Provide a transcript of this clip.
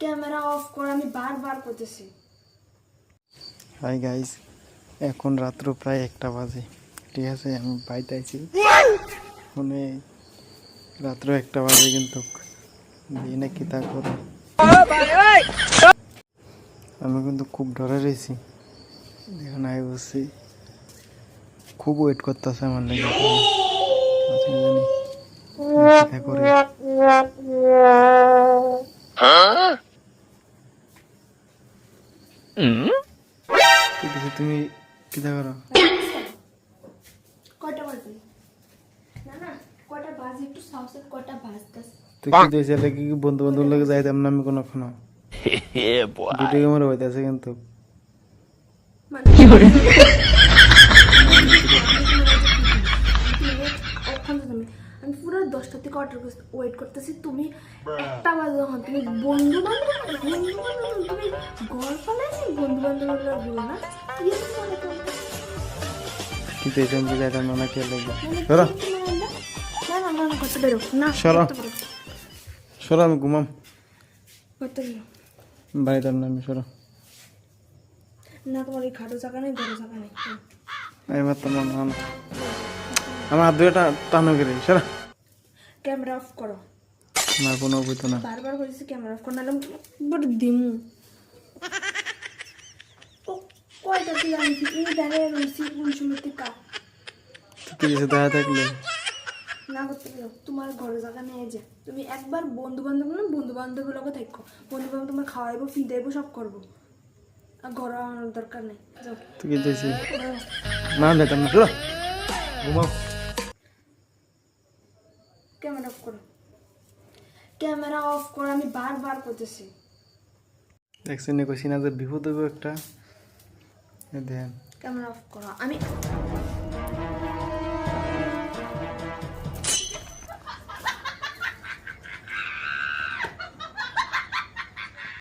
Camera off কর আমি বারবার করতেছি। হাই গাইস এখন রাত্র প্রায় একটা বাজে, ঠিক আছে? আমি বাড়িতে আছি ফোনে রাত্র একটা বাজে কিন্তু দিয়ে নাকি তা করে। আমি কিন্তু খুব ডরে রয়েছি। এখন আই বসছি খুব ওয়েট করতেছে আমার লেগে। জানি। করে ঠিক আছে তুমি কিতা করো কয়টা বাজে না না কয়টা বাজে একটু সাহসের কয়টা বাজতেছে তুই কি বন্ধু বান্ধব লোক যাইতাম না আমি কোনো কোনো ভিডিও ক্যামেরা হইতেছে কিন্তু মানে ওখানে আমি পুরো দশটা থেকে অর্ডার করছি। ওয়েট করতেছি তুমি একটা বাজে যখন তুমি বন্ধু বান্ধব বন্ধু বান্ধব তুমি ঘর পালাইছি বন্ধু বান্ধবরা বলো না মনে। কিন্তু এই টাইমে যাইতাম না না কে লাগবে সরো? না না না না করতে বেরো না সরো। করতে আমি ঘুমাম। করতে বেরো বাড়িতাম না আমি সরো। না তোমার এই খাটো জায়গা নেই বড় জায়গা নেই। আমি না না, না। আমার হাত দুটা টানো করে সরো। ক্যামেরা অফ করো। আমার কোনো বইতো না। বারবার বলেছি ক্যামেরা অফ করো নাহলে বড় দিমু। ও কয়টা তুই আনছি এই দাঁড়িয়ে রয়েছি কোন সময় থেকে কাপ তুই কিছু দেখা থাকলে? না করতে পারো তোমার ঘরে জায়গা নেই যে। তুমি একবার বন্ধু বান্ধব না বন্ধু বান্ধবের লোক থাকো। বন্ধু বান্ধব তোমার খাওয়াইবো ফি দেবো সব করব। আর ঘরে আনার দরকার নেই। যাও। তুই কি দিয়েছি না যেতাম না। ঘুমাও। ক্যামেরা অফ করো। ক্যামেরা অফ করো আমি বারবার করতেছি। দেখছেন কইছি না যে বিপদ হইব একটা। দেন ক্যামেরা অফ করো আমি